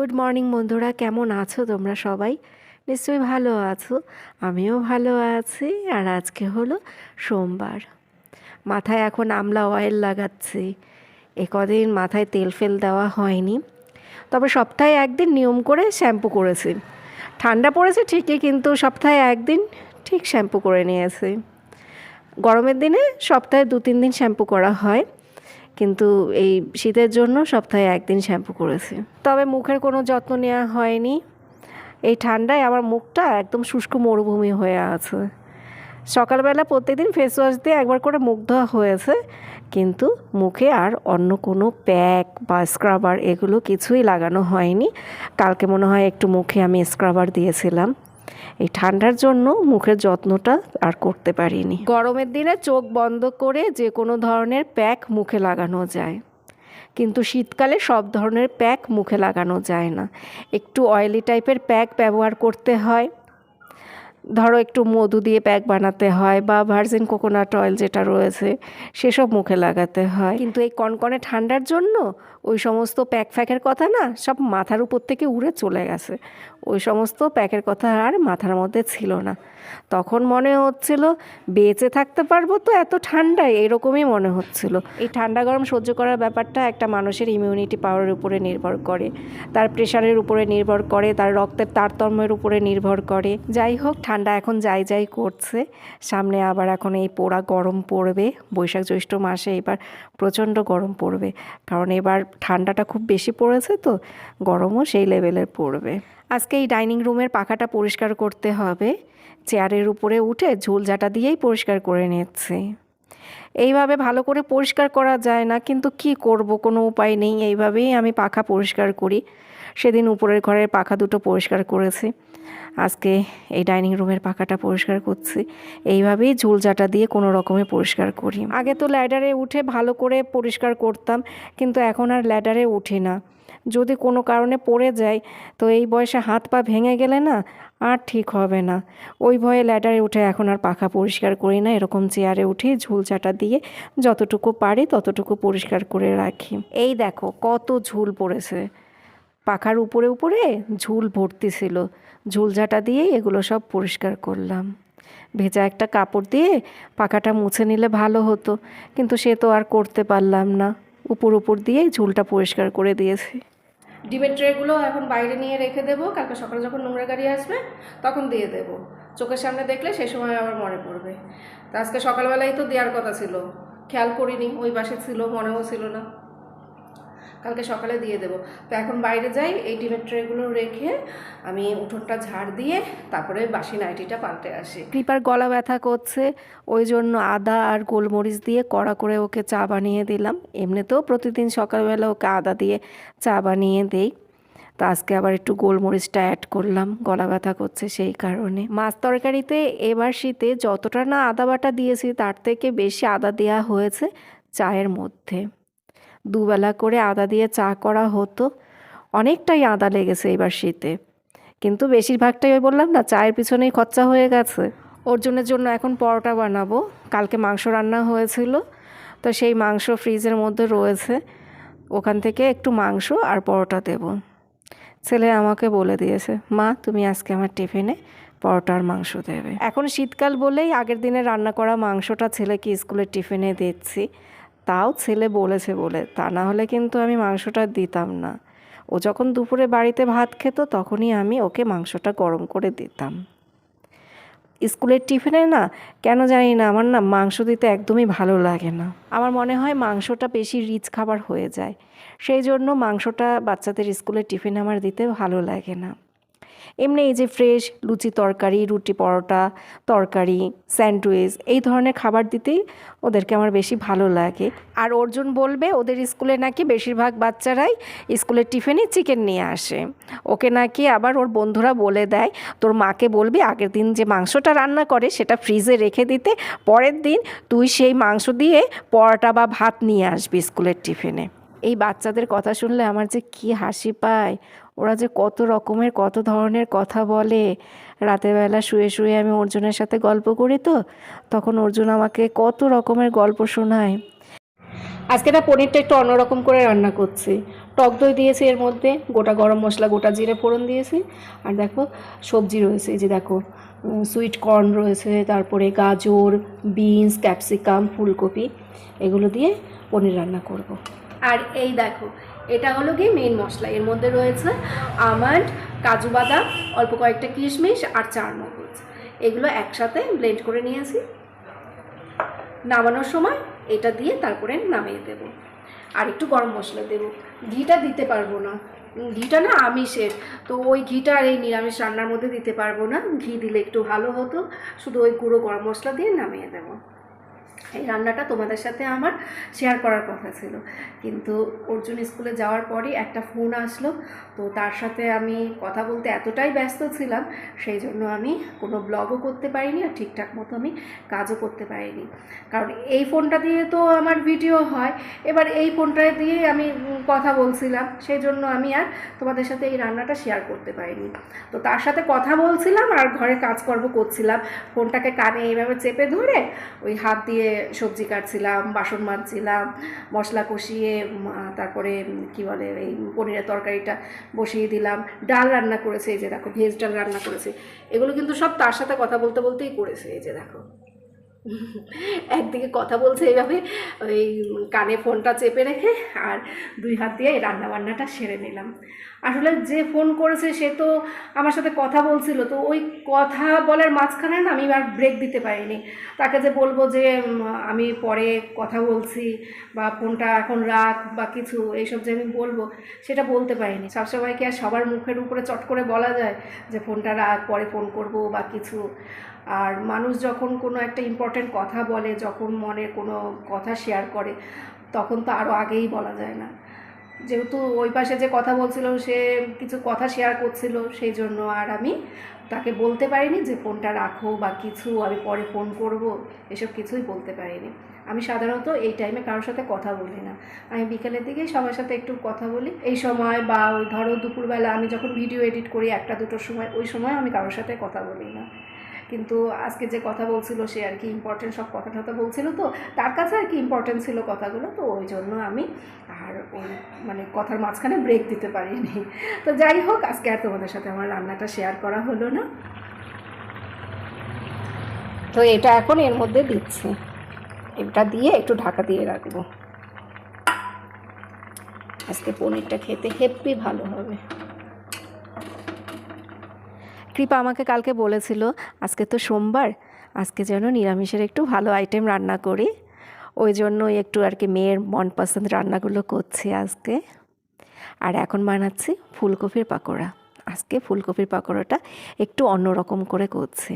Good morning বন্ধুরা, কেমন আছো তোমরা সবাই? নিশ্চয়ই ভালো আছো, আমিও ভালো আছি, আর আজকে হলো সোমবার। মাথায় এখন আমলা অয়েল লাগাচ্ছি, এ কদিন মাথায় তেল ফেল দেওয়া হয়নি, তবে সপ্তাহে একদিন নিয়ম করে শ্যাম্পু করেছি। ঠান্ডা পড়েছে ঠিকই, কিন্তু সপ্তাহে একদিন ঠিক শ্যাম্পু করে নিয়েছি। গরমের দিনে সপ্তাহে দু তিন দিন শ্যাম্পু করা হয় কিন্তু এই শীতের জন্য সপ্তাহে একদিন শ্যাম্পু করেছি। তবে মুখের কোনো যত্ন নেওয়া হয়নি। এই ঠান্ডায় আমার মুখটা একদম শুষ্ক মরুভূমি হয়ে আছে। সকালবেলা প্রত্যেকদিন ফেস ওয়াশ দিয়ে একবার করে মুখ ধোয়া হয়েছে, কিন্তু মুখে আর অন্য কোনো প্যাক বা স্ক্রাবার এগুলো কিছুই লাগানো হয়নি। কালকে মনে হয় একটু মুখে আমি স্ক্রাবার দিয়েছিলাম। এই ঠান্ডার জন্য মুখের যত্নটা আর করতে পারিনি। গরমের দিনে চোখ বন্ধ করে যে কোনো ধরনের প্যাক মুখে লাগানো যায়। কিন্তু শীতকালে সব ধরনের প্যাক মুখে লাগানো যায় না। একটু অয়েলি টাইপের প্যাক ব্যবহার করতে হয়। ধরো একটু মধু দিয়ে প্যাক বানাতে হয় বা ভার্জিন কোকোনাট অয়েল যেটা রয়েছে সেসব মুখে লাগাতে হয়। কিন্তু এই কনকনে ঠান্ডার জন্য ওই সমস্ত প্যাক ফ্যাকের কথা না সব মাথার উপর থেকে উড়ে চলে গেছে। ওই সমস্ত প্যাকের কথা আর মাথার মধ্যে ছিল না। তখন মনে হচ্ছিল, বেঁচে থাকতে পারব তো এত ঠান্ডায়, এরকমই মনে হচ্ছিল। এই ঠান্ডা গরম সহ্য করার ব্যাপারটা একটা মানুষের ইমিউনিটি পাওয়ারের উপরে নির্ভর করে। তার প্রেশারের উপরে নির্ভর করে, তার রক্তের তারতম্যের উপরে নির্ভর করে। যাই হোক, ঠান্ডা এখন যাই যাই করছে। সামনে আবার এখন এই পোড়া গরম পড়বে। বৈশাখ জ্যৈষ্ঠ মাসে এবার প্রচণ্ড গরম পড়বে। কারণ এবার ঠান্ডাটা খুব বেশি পড়েছে তো, গরমও সেই লেভেলের পড়বে। আজকে এই ডাইনিং রুমের পাখাটা পরিষ্কার করতে হবে। চেয়ারের উপরে উঠে ঝুলঝাটা দিয়েই পরিষ্কার করে নিচ্ছি। এইভাবে ভালো করে পরিষ্কার করা যায় না, কিন্তু কি করব? কোনো উপায় নেই। এইভাবেই আমি পাখা পরিষ্কার করি। সেদিন উপরের ঘরের পাখা দুটো পরিষ্কার করেছি। আজকে এই ডাইনিং রুমের পাখাটা পরিষ্কার করছি। এইভাবেই ঝুলঝাটা দিয়ে কোনো রকমে পরিষ্কার করি। আগে তো ল্যাডারে উঠে ভালো করে পরিষ্কার করতাম, কিন্তু এখন আর ল্যাডারে উঠি না। যদি কোনো কারণে পড়ে যায় তো এই বয়সে হাত পা ভেঙে গেলে না আর ঠিক হবে না। ওই ভয়ে ল্যাডারে উঠে এখন আর পাখা পরিষ্কার করি না। এরকম চেয়ারে উঠে ঝুলচাটা দিয়ে যতটুকু পারি ততটুকু পরিষ্কার করে রাখি। এই দেখো, কত ঝুল পড়েছে। পাখার উপরে উপরে ঝুল ভর্তি ছিল। ঝুলঝাটা দিয়েই এগুলো সব পরিষ্কার করলাম। ভেজা একটা কাপড় দিয়ে পাখাটা মুছে নিলে ভালো হতো, কিন্তু সে তো আর করতে পারলাম না। উপর উপর দিয়েই ঝুলটা পরিষ্কার করে দিয়েছি। ডিমের ট্রেগুলো এখন বাইরে নিয়ে রেখে দেবো। কালকে সকালে যখন নোংরা গাড়ি আসবে, তখন দিয়ে দেবো। চোখের সামনে দেখলে সেই সময় আমার মনে পড়বে। তা আজকে সকালবেলাই তো দেওয়ার কথা ছিল। খেয়াল করিনি, ওই পাশে ছিল, মনেও ছিল না। কালকে সকালে দিয়ে দেবো। তো এখন বাইরে যাই, এই ডিমের ট্রেগুলো রেখে আমি উঠোনটা ঝাড় দিয়ে তারপরে বাসি নাইটিটা পাল্টে আসি। কৃপার গলা ব্যথা করছে, ওই জন্য আদা আর গোলমরিচ দিয়ে কড়া করে ওকে চা বানিয়ে দিলাম। এমনিতেও প্রতিদিন সকালবেলা ওকে আদা দিয়ে চা বানিয়ে দেই। তো আজকে আবার একটু গোলমরিচটা অ্যাড করলাম, গলা ব্যথা করছে সেই কারণে। মাছ তরকারিতে এবার শীতে যতটা না আদা বাটা দিয়েছি, তার থেকে বেশি আদা দেওয়া হয়েছে চায়ের মধ্যে। দুবেলা করে আদা দিয়ে চা করা হতো। অনেকটাই আদা লেগেছে এবার শীতে। কিন্তু বেশিরভাগটাই ওই বললাম না, চায়ের পিছনেই খরচা হয়ে গেছে। অর্জুনের জন্য এখন পরোটা বানাবো। কালকে মাংস রান্না হয়েছিল। তো সেই মাংস ফ্রিজের মধ্যে রয়েছে। ওখান থেকে একটু মাংস আর পরোটা দেব। ছেলে আমাকে বলে দিয়েছে, মা, তুমি আজকে আমার টিফিনে পরোটা আর মাংস দেবে। এখন শীতকাল বলেই আগের দিনে রান্না করা মাংসটা ছেলেকে স্কুলের টিফিনে দিচ্ছি। তাও ছেলে বলেছে বলে, তা না হলে কিন্তু আমি মাংসটা দিতাম না। ও যখন দুপুরে বাড়িতে ভাত খেত, তখনই আমি ওকে মাংসটা গরম করে দিতাম। স্কুলের টিফিনে না, কেন জানি না, আমার না মাংস দিতে একদমই ভালো লাগে না। আমার মনে হয় মাংসটা বেশি রিচ খাবার হয়ে যায়। সেই জন্য মাংসটা বাচ্চাদের স্কুলের টিফিনে আমার দিতে ভালো লাগে না। এমনি এই যে ফ্রেশ লুচি তরকারি, রুটি পরোটা, তরকারি স্যান্ডউইচ এই ধরনের খাবার দিতেই ওদেরকে আমার বেশি ভালো লাগে। আর অর্জুন বলবে, ওদের স্কুলে নাকি বেশিরভাগ বাচ্চারাই স্কুলের টিফিনে চিকেন নিয়ে আসে। ওকে নাকি আবার ওর বন্ধুরা বলে দেয়, তোর মাকে বলবি আগের দিন যে মাংসটা রান্না করে সেটা ফ্রিজে রেখে দিতে, পরের দিন তুই সেই মাংস দিয়ে পরোটা বা ভাত নিয়ে আসবি স্কুলের টিফিনে। এই বাচ্চাদের কথা শুনলে আমার যে কি হাসি পায়। ওরা যে কত রকমের কত ধরনের কথা বলে। রাতের বেলা শুয়ে শুয়ে আমি অর্জুনের সাথে গল্প করি তো তখন অর্জুন আমাকে কত রকমের গল্প শোনায়। আজকে না পনিরটা একটু অন্যরকম করে রান্না করছি। টক দই দিয়েছি এর মধ্যে গোটা গরম মশলা গোটা জিরে ফোড়ন দিয়েছি। আর দেখো সবজি রয়েছে এই যে দেখো সুইট কর্ন রয়েছে তারপরে গাজর বিনস ক্যাপসিকাম ফুলকপি এগুলো দিয়ে পনির রান্না করব। আর এই দেখো এটা হলো গিয়ে মেন মশলা। এর মধ্যে রয়েছে আমন্ড, কাজু বাদাম, অল্প কয়েকটা কিশমিশ আর চার মগজ। এগুলো একসাথে ব্লেন্ড করে নিয়েছি। নামানোর সময় এটা দিয়ে তারপরে নামিয়ে দেব। আর একটু গরম মশলা দেবো। ঘিটা দিতে পারব না। ঘিটা না আমিষের। তো ওই ঘিটা আর এই নিরামিষ রান্নার মধ্যে দিতে পারব না। ঘি দিলে একটু ভালো হতো। শুধু ওই গুঁড়ো গরম মশলা দিয়ে নামিয়ে দেবো। এই রান্নাটা তোমাদের সাথে আমার শেয়ার করার কথা ছিল। কিন্তু অর্জুন স্কুলে যাওয়ার পরই একটা ফোন আসলো। তো তার সাথে আমি কথা বলতে এতটাই ব্যস্ত ছিলাম, সেই জন্য আমি কোনো ব্লগও করতে পারিনি আর ঠিকঠাক মতো আমি কাজও করতে পারিনি। কারণ এই ফোনটা দিয়ে তো আমার ভিডিও হয়। এবার এই ফোনটা দিয়ে আমি কথা বলছিলাম, সেই জন্য আমি আর তোমাদের সাথে এই রান্নাটা শেয়ার করতে পারিনি। তো তার সাথে কথা বলছিলাম আর ঘরে কাজকর্ম করছিলাম। ফোনটাকে কানে এইভাবে চেপে ধরে ওই হাত দিয়ে সবজি কাটছিলাম, বাসন মাজছিলাম, মশলা কষিয়ে তারপরে কি বলে, এই পনিরের তরকারিটা বসিয়ে দিলাম। ডাল রান্না করেছে এই যে দেখো, ভেজ ডাল রান্না করেছে। এগুলো কিন্তু সব তার সাথে কথা বলতে বলতেই করেছে এই যে দেখো। একদিকে কথা বলছে এইভাবে, ওই কানে ফোনটা চেপে রেখে আর দুই হাত দিয়ে রান্না বান্নাটা সেরে নিলাম। আসলে যে ফোন করেছে সে তো আমার সাথে কথা বলছিল, তো ওই কথা বলার মাঝখানে না আমি আর ব্রেক দিতে পারিনি। তাকে যে বলব যে আমি পরে কথা বলছি বা ফোনটা এখন রাখ বা কিছু, এইসব যে আমি বলব, সেটা বলতে পারিনি। সবসময় কি আর সবার মুখের উপরে চট করে বলা যায় যে ফোনটা রাখ, পরে ফোন করব বা কিছু? আর মানুষ যখন কোনো একটা ইম্পর্টেন্ট কথা বলে, যখন মনে কোনো কথা শেয়ার করে, তখন তো আরও আগেই বলা যায় না। যেহেতু ওই পাশে যে কথা বলছিল, সে কিছু কথা শেয়ার করছিল, সেই জন্য আর আমি তাকে বলতে পারিনি যে ফোনটা রাখো বা কিছু, আমি পরে ফোন করব, এসব কিছুই বলতে পারিনি। আমি সাধারণত এই টাইমে কারোর সাথে কথা বলি না। আমি বিকেলের দিকেই সবার সাথে একটু কথা বলি। এই সময় বা ওই ধরো দুপুরবেলা আমি যখন ভিডিও এডিট করি একটা দুটোর সময়, ওই সময় আমি কারোর সাথে কথা বলি না। কিন্তু আজকে যে কথা বলছিল সে আর কি ইম্পর্টেন্ট সব কথা টথা বলছিল তো, তার কাছে আর কি ইম্পর্টেন্ট ছিল কথাগুলো, তো ওই জন্য আমি আর ওই মানে কথার মাঝখানে ব্রেক দিতে পারিনি। তো যাই হোক, আজকে আর তোমাদের সাথে আমার রান্নাটা শেয়ার করা হলো না। তো এটা এখন এর মধ্যে দিচ্ছি। এটা দিয়ে একটু ঢাকা দিয়ে রাখব। আজকে পনিরটা খেতে হেব্বি ভালো হবে। কৃপা আমাকে কালকে বলেছিল, আজকে তো সোমবার, আজকে যেন নিরামিষের একটু ভালো আইটেম রান্না করি। ওই জন্যই একটু আর কি মেয়ের মনপসন্দ রান্নাগুলো করছি আজকে। আর এখন বানাচ্ছি ফুলকপির পাকোড়া। আজকে ফুলকপির পাকোড়াটা একটু অন্যরকম করে করছি।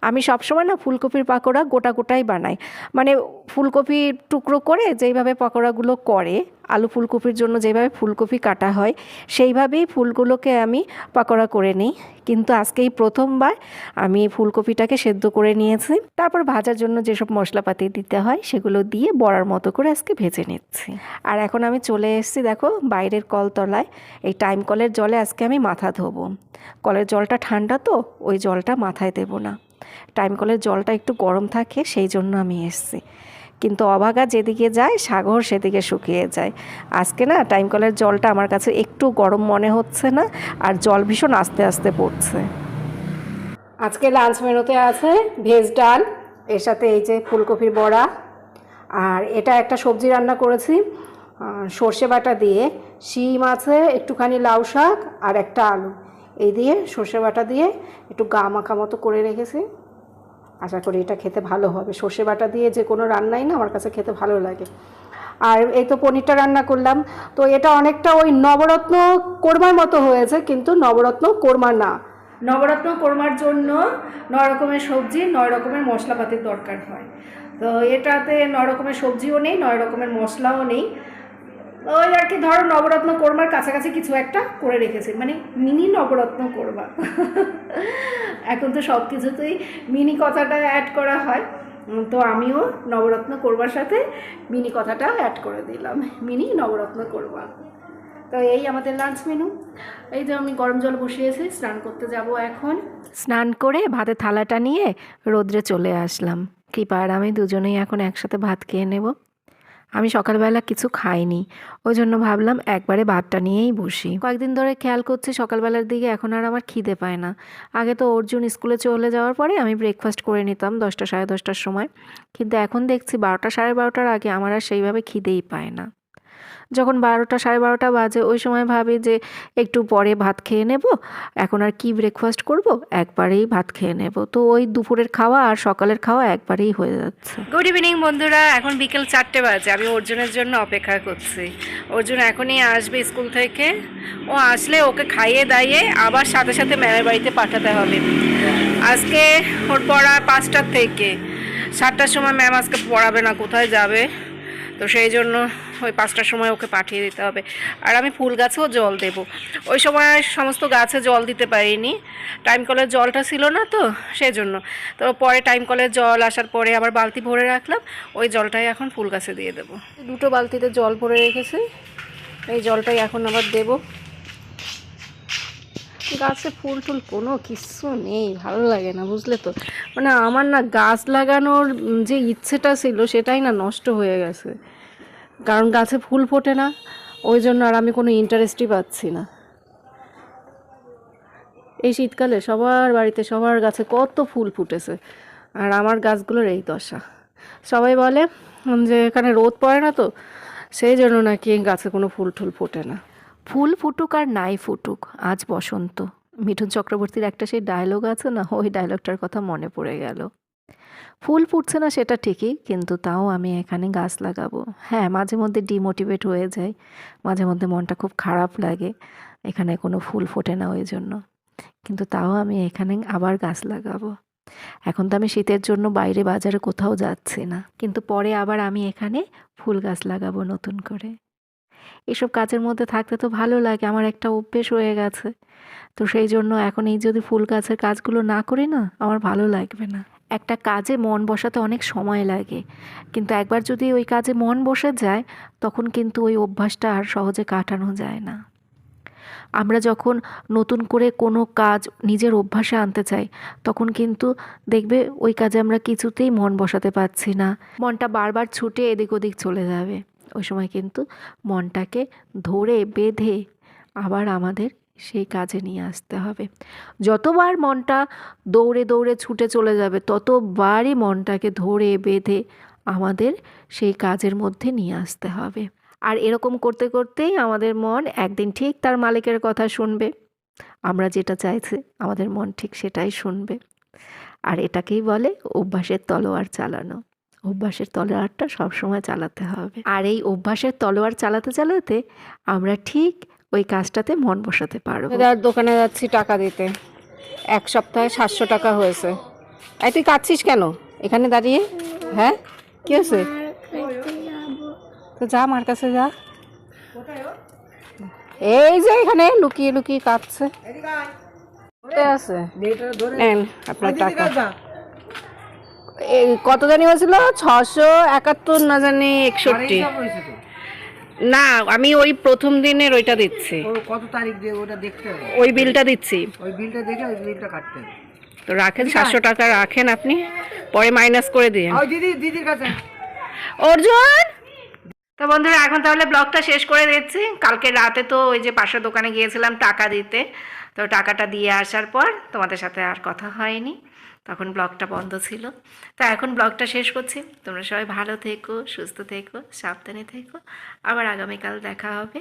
আমি সবসময় না ফুলকপির পাকোড়া গোটা গোটাই বানাই। মানে ফুলকপি টুকরো করে যেইভাবে পাকোড়াগুলো করে আলু ফুলকপির জন্য যেভাবে ফুলকপি কাটা হয়, সেইভাবেই ফুলগুলোকে আমি পাকোড়া করে নিই। কিন্তু আজকেই প্রথমবার আমি ফুলকপিটাকে সেদ্ধ করে নিয়েছি। তারপর ভাজার জন্য যেসব মশলাপাতি দিতে হয়, সেগুলো দিয়ে বড়ার মতো করে আজকে ভেজে নিচ্ছি। আর এখন আমি চলে এসেছি, দেখো, বাইরের কলতলায়। এই টাইম কলের জলে আজকে আমি মাথা ধোবো। কলের জলটা ঠান্ডা তো, ওই জলটা মাথায় দেবো না। টাইম কলের জলটা একটু গরম থাকে, সেই জন্য আমি এসেছি। কিন্তু অভাগা যেদিকে যায়, সাগর সেদিকে শুকিয়ে যায়। আজকে না, টাইম কলের জলটা আমার কাছে একটু গরম মনে হচ্ছে না, আর জল ভীষণ আস্তে আস্তে পড়ছে। আজকে লাঞ্চ মেনুতে আছে ভেজ ডাল, এর সাথে এই যে ফুলকপির বড়া, আর এটা একটা সবজি রান্না করেছি সর্ষে বাটা দিয়ে। শিম আছে, একটুখানি লাউ শাক আর একটা আলু। এই দিয়ে সর্ষে বাটা দিয়ে একটু গা মাখা মতো করে রেখেছি। আশা করি এটা খেতে ভালো হবে। সর্ষে বাটা দিয়ে যে কোনো রান্নাই না আমার কাছে খেতে ভালো লাগে। আর এই তো পনিরটা রান্না করলাম। তো এটা অনেকটা ওই নবরত্ন কোরমার মতো হয়েছে, কিন্তু নবরত্ন কোরমা না। নবরত্ন কোরমার জন্য নয় রকমের সবজি, নয় রকমের মশলাপাতির দরকার হয়। তো এটাতে নয় রকমের সবজিও নেই, নয় রকমের মশলাও নেই। ওই আর কি, ধরো নবরত্ন কোরমার কাছাকাছি কিছু একটা করে রেখেছি। মানে মিনি নবরত্ন কোরমা। এখন তো সব কিছুতেই মিনি কথাটা অ্যাড করা হয়। তো আমিও নবরত্ন কোরবার সাথে মিনি কথাটা অ্যাড করে দিলাম। মিনি নবরত্ন কোরমা। তো এই আমাদের লাঞ্চ মেনু এই যে আমি গরম জল বসিয়েছি, স্নান করতে যাব এখন। স্নান করে ভাতের থালাটা নিয়ে রোদ্রে চলে আসলাম। কৃপা আর আমি দুজনেই এখন একসাথে ভাত খেয়ে নেব। আমি সকালবেলা কিছু খাইনি। ওই জন্য ভাবলাম একবারে ভাতটা নিয়েই বসি। কয়েকদিন ধরে খেয়াল করছি সকালবেলার দিকে এখন আর আমার খিদে পায় না। আগে তো অর্জুন স্কুলে চলে যাওয়ার পরে আমি ব্রেকফাস্ট করে নিতাম দশটা সাড়ে দশটার সময়। কিন্তু এখন দেখছি বারোটা সাড়ে বারোটার আগে আমার আর সেইভাবে খিদেই পায় না। যখন বারোটা, সাড়ে বারোটা বাজে, ওই সময় ভাবি যে একটু পরে ভাত খেয়ে নেব। এখন আর কি ব্রেকফাস্ট করব? একবারেই ভাত খেয়ে নেব। তো ওই দুপুরের খাওয়া আর সকালের খাওয়া একবারেই হয়ে যাচ্ছে। গুড ইভিনিং বন্ধুরা, এখন বিকেল চারটে বাজে। আমি অর্জুনের জন্য অপেক্ষা করছি। অর্জুন এখনই আসবে স্কুল থেকে। ও আসলে ওকে খাইয়ে দাইয়ে আবার সাথে সাথে ম্যামের বাড়িতে পাঠাতে হবে। আজকে ওর পড়া পাঁচটার থেকে। সাতটার সময় ম্যাম আজকে পড়াবে না, কোথায় যাবে? তো সেই জন্য ওই পাঁচটার সময় ওকে পাঠিয়ে দিতে হবে। আর আমি ফুল গাছেও জল দেব। ওই সময় সমস্ত গাছে জল দিতে পারিনি। টাইম কলের জলটা ছিল না তো, সেই জন্য। তো পরে টাইম কলের জল আসার পরে আবার বালতি ভরে রাখলাম। ওই জলটাই এখন ফুল গাছে দিয়ে দেবো। দুটো বালতিতে জল ভরে রেখেছি। এই জলটাই এখন আবার দেব। গাছে ফুল টুল কোনো কিছু নেই, ভালো লাগে না, বুঝলে তো? মানে আমার না গাছ লাগানোর যে ইচ্ছেটা ছিল সেটাই না নষ্ট হয়ে গেছে। কারণ গাছে ফুল ফোটে না, ওই জন্য আর আমি কোনো ইন্টারেস্টই পাচ্ছি না। এই শীতকালে সবার বাড়িতে সবার গাছে কত ফুল ফুটেছে, আর আমার গাছগুলোর এই দশা। সবাই বলে যে এখানে রোদ পড়ে না তো, সেই জন্য নাকি গাছে কোনো ফুল টুল ফোটে না। ফুল ফুটুক আর নাই ফুটুক, আজ বসন্ত। মিঠুন চক্রবর্তীর একটা সেই ডায়লগ আছে না? ওই ডায়লগটার কথা মনে পড়ে গেল। ফুল ফুটছে না সেটা ঠিকই, কিন্তু তাও আমি এখানে গাছ লাগাবো। হ্যাঁ মাঝে মধ্যে ডিমোটিভেট হয়ে যায় মাঝে মধ্যে মনটা খুব খারাপ লাগে, এখানে কোনো ফুল ফোটে না ওই জন্য। কিন্তু তাও আমি এখানে আবার গাছ লাগাবো। এখন তো আমি শীতের জন্য বাইরে বাজারে কোথাও যাচ্ছি না, কিন্তু পরে আবার আমি এখানে ফুল গাছ লাগাবো নতুন করে। এসব কাজের মধ্যে থাকতে তো ভালো লাগে, আমার একটা অভ্যেস হয়ে গেছে। তো সেই জন্য এখন এই যদি ফুল গাছের কাজগুলো না করি না, আমার ভালো লাগবে না। একটা কাজে মন বসাতে অনেক সময় লাগে, কিন্তু একবার যদি ওই কাজে মন বসে যায়, তখন কিন্তু ওই অভ্যাসটা আর সহজে কাটানো যায় না। আমরা যখন নতুন করে কোনো কাজ নিজের অভ্যাসে আনতে চাই, তখন কিন্তু দেখবে ওই কাজে আমরা কিছুতেই মন বসাতে পারছি না। মনটা বারবার ছুটে এদিক ওদিক চলে যাবে। ওই সময় কিন্তু মনটাকে ধরে বেঁধে আবার আমাদের সেই কাজে নিয়ে আসতে হবে। যতবার মনটা দৌড়ে দৌড়ে ছুটে চলে যাবে, ততবারই মনটাকে ধরে বেঁধে আমাদের সেই কাজের মধ্যে নিয়ে আসতে হবে। আর এরকম করতে করতেই আমাদের মন একদিন ঠিক তার মালিকের কথা শুনবে। আমরা যেটা চাইছি, আমাদের মন ঠিক সেটাই শুনবে। আর এটাকেই বলে অভ্যাসের তলোয়ার চালানো। অভ্যাসের তলোয়ারটা সবসময় চালাতে হবে। আর এই অভ্যাসের তলোয়ার চালাতে চালাতে আমরা ঠিক ওই কাজটাতে মন বসাতে পারব। দোকানে যাচ্ছি টাকা দিতে। এক সপ্তাহে সাতশো টাকা হয়েছে। এই তুই কাঁদছিস কেন? এখানে দাঁড়িয়ে? হ্যাঁ? কি হয়েছে? তো যা আমার কাছে যা। এই যে এখানে লুকিয়ে লুকিয়ে কাঁদছে। আছে? নেন আপনার টাকা। কত জানি হয়েছিল ছশো একাত্তর না জানি একষট্টি। না আমি ওই প্রথম দিনের ওইটা দিচ্ছি। কত তারিখ দিয়ে ওটা দেখতে হবে? ওই বিলটা দিচ্ছি। ওই বিলটা দেখে ওই বিলটা কাটতে হবে। তো রাখেন সাতশো টাকা রাখেন আপনি। পরে মাইনাস করে দিয়ে ওই দিদি দিদির কাছে। অর্জুন! তো বন্ধুরা এখন তাহলে ব্লগটা শেষ করে দিচ্ছি। কালকে রাতে তো ওই যে পাশের দোকানে গিয়েছিলাম টাকা দিতে। তো টাকাটা দিয়ে আসার পর তোমাদের সাথে আর কথা হয়নি। তখন ব্লগটা বন্ধ ছিল। তো এখন ব্লগটা শেষ করছি। তোমরা সবাই ভালো থেকো, সুস্থ থেকো, সাবধানে থেকো। আবার আগামীকাল দেখা হবে।